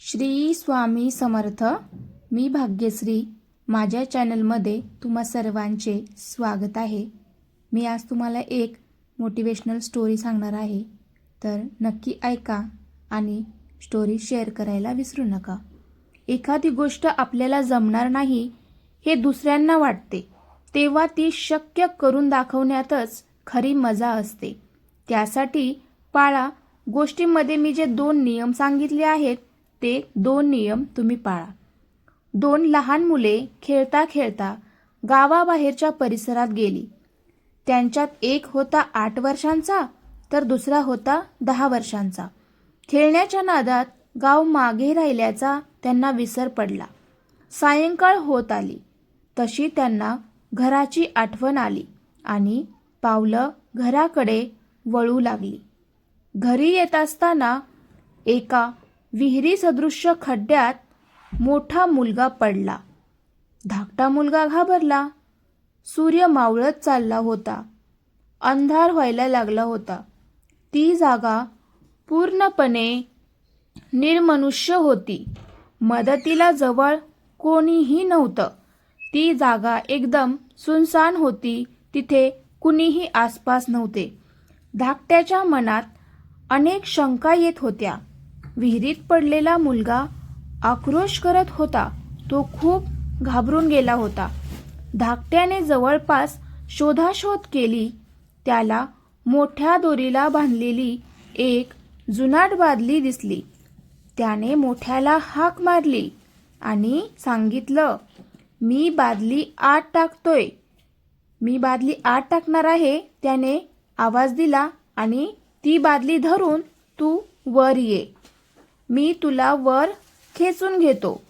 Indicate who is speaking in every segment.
Speaker 1: श्री स्वामी समर्थ मी भाग्यश्री. माझ्या चॅनलमध्ये तुम्हा सर्वांचे स्वागत आहे. मी आज तुम्हाला एक मोटिवेशनल स्टोरी सांगणार आहे. तर नक्की ऐका आणि स्टोरी शेअर करायला विसरू नका. एखादी गोष्ट आपल्याला जमणार नाही हे दुसऱ्यांना वाटते. तेव्हा ती शक्य करून दाखवण्यातच खरी मजा असते. त्यासाठी पाळा गोष्टीमध्ये मी जे दोन नियम सांगितले आहेत ते दोन नियम तुम्ही पाळा. दोन लहान मुले खेळता खेळता गावाबाहेरच्या परिसरात गेली. त्यांच्यात एक होता आठ वर्षांचा तर दुसरा होता दहा वर्षांचा. खेळण्याच्या नादात गाव मागे राहिल्याचा त्यांना विसर पडला. सायंकाळ होत आली. तशी त्यांना घराची आठवण आली आणि पावलं घराकडे वळू लागली. घरी येत असताना एका विहिरी सदृश्य खड्ड्यात मोठा मुलगा पडला. धाकटा मुलगा घाबरला. सूर्य मावळत चालला होता. अंधार व्हायला लागला होता. ती जागा पूर्णपणे निर्मनुष्य होती. मदतीला जवळ कोणीही नव्हतं. ती जागा एकदम सुनसान होती. तिथे कुणीही आसपास नव्हते. धाकट्याच्या मनात अनेक शंका येत होत्या. विहिरीत पडलेला मुलगा आक्रोश करत होता. तो खूप घाबरून गेला होता. धाकट्याने जवळपास शोधाशोध केली. त्याला मोठ्या दोरीला बांधलेली एक जुनाट बादली दिसली. त्याने मोठ्याला हाक मारली आणि सांगितलं मी बादली आत टाकतोय. मी बादली आत टाकणार आहे त्याने आवाज दिला आणि ती बादली धरून तू वर ये. मी तुला वर खेचून घेतो.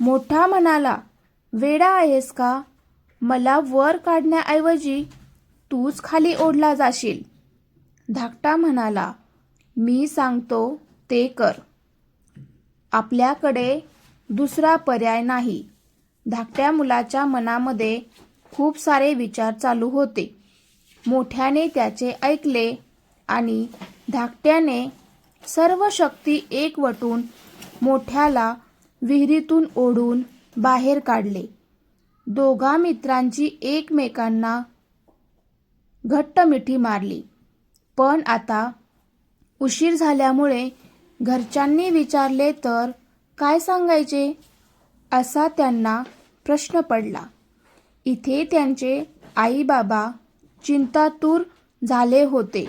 Speaker 1: मोठा म्हणाला वेडा आहेस का? मला वर काढण्याऐवजी तूच खाली ओढला जाशील. धाकटा म्हणाला मी सांगतो ते कर. आपल्याकडे दुसरा पर्याय नाही. धाकट्या मुलाच्या मनामध्ये खूप सारे विचार चालू होते. मोठ्याने त्याचे ऐकले आणि धाकट्याने सर्व शक्ती एकवटून मोठ्याला विहिरीतून ओढून बाहेर काढले. दोघा मित्रांची एकमेकांना घट्ट मिठी मारली. पण आता उशीर झाल्यामुळे घरच्यांनी विचारले तर काय सांगायचे? असा त्यांना प्रश्न पडला. इथे त्यांचे आईबाबा चिंतातूर झाले होते.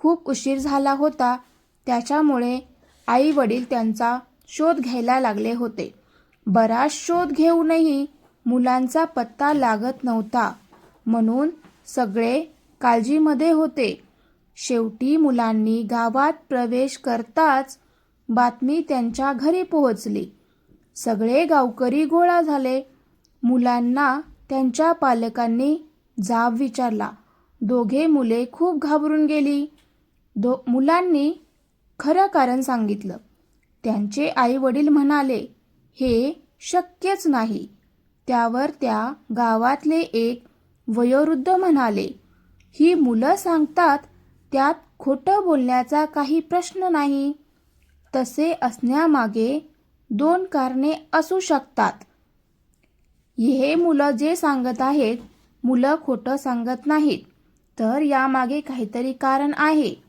Speaker 1: खूप उशीर झाला होता. त्याच्यामुळे आई वडील त्यांचा शोध घ्यायला लागले होते. बराच शोध घेऊनही मुलांचा पत्ता लागत नव्हता. म्हणून सगळे काळजीमध्ये होते. शेवटी मुलांनी गावात प्रवेश करताच बातमी त्यांच्या घरी पोहोचली. सगळे गावकरी गोळा झाले. मुलांना त्यांच्या पालकांनी जाब विचारला. दोघे मुले खूप घाबरून गेली. दो मुलांनी खरं कारण सांगितलं. त्यांचे आई वडील म्हणाले हे शक्यच नाही. त्यावर त्या गावातले एक वयोवृद्ध म्हणाले ही मुलं सांगतात त्यात खोटं बोलण्याचा काही प्रश्न नाही. तसे असण्यामागे दोन कारणे असू शकतात. हे मुलं जे सांगत आहेत मुलं खोटं सांगत नाहीत. तर यामागे काहीतरी कारण आहे.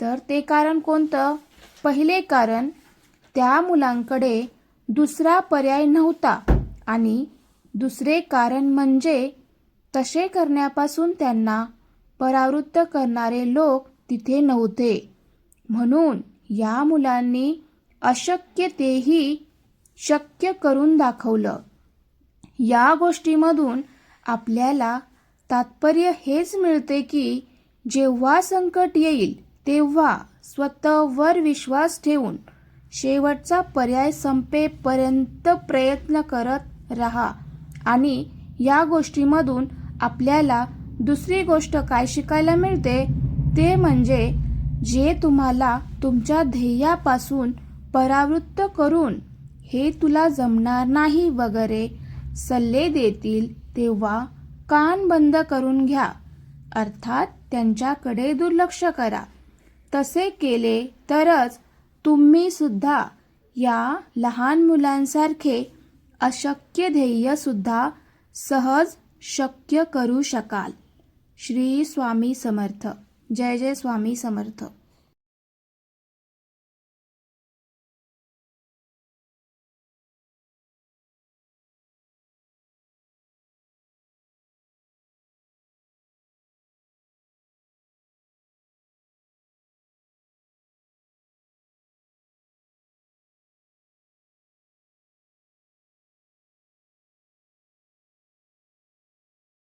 Speaker 1: तर ते कारण कोणतं? पहिले कारण त्या मुलांकडे दुसरा पर्याय नव्हता आणि दुसरे कारण म्हणजे तसे करण्यापासून त्यांना परावृत्त करणारे लोक तिथे नव्हते. म्हणून या मुलांनी अशक्य तेही शक्य करून दाखवलं. या गोष्टीमधून आपल्याला तात्पर्य हेच मिळते की जेव्हा संकट येईल तेव्हा स्वतःवर विश्वास ठेवून शेवटचा पर्याय संपेपर्यंत प्रयत्न करत राहा आणि या गोष्टीमधून आपल्याला दुसरी गोष्ट काय शिकायला मिळते? ते म्हणजे जे तुम्हाला तुमच्या ध्येयापासून परावृत्त करून हे तुला जमणार नाही वगैरे सल्ले देतील तेव्हा कान बंद करून घ्या. अर्थात त्यांच्याकडे दुर्लक्ष करा. तसे केले तरच तुम्ही सुद्धा या लहान मुलांसारखे अशक्य ध्येयसुद्धा सहज शक्य करू शकाल. श्री स्वामी समर्थ. जय जय स्वामी समर्थ.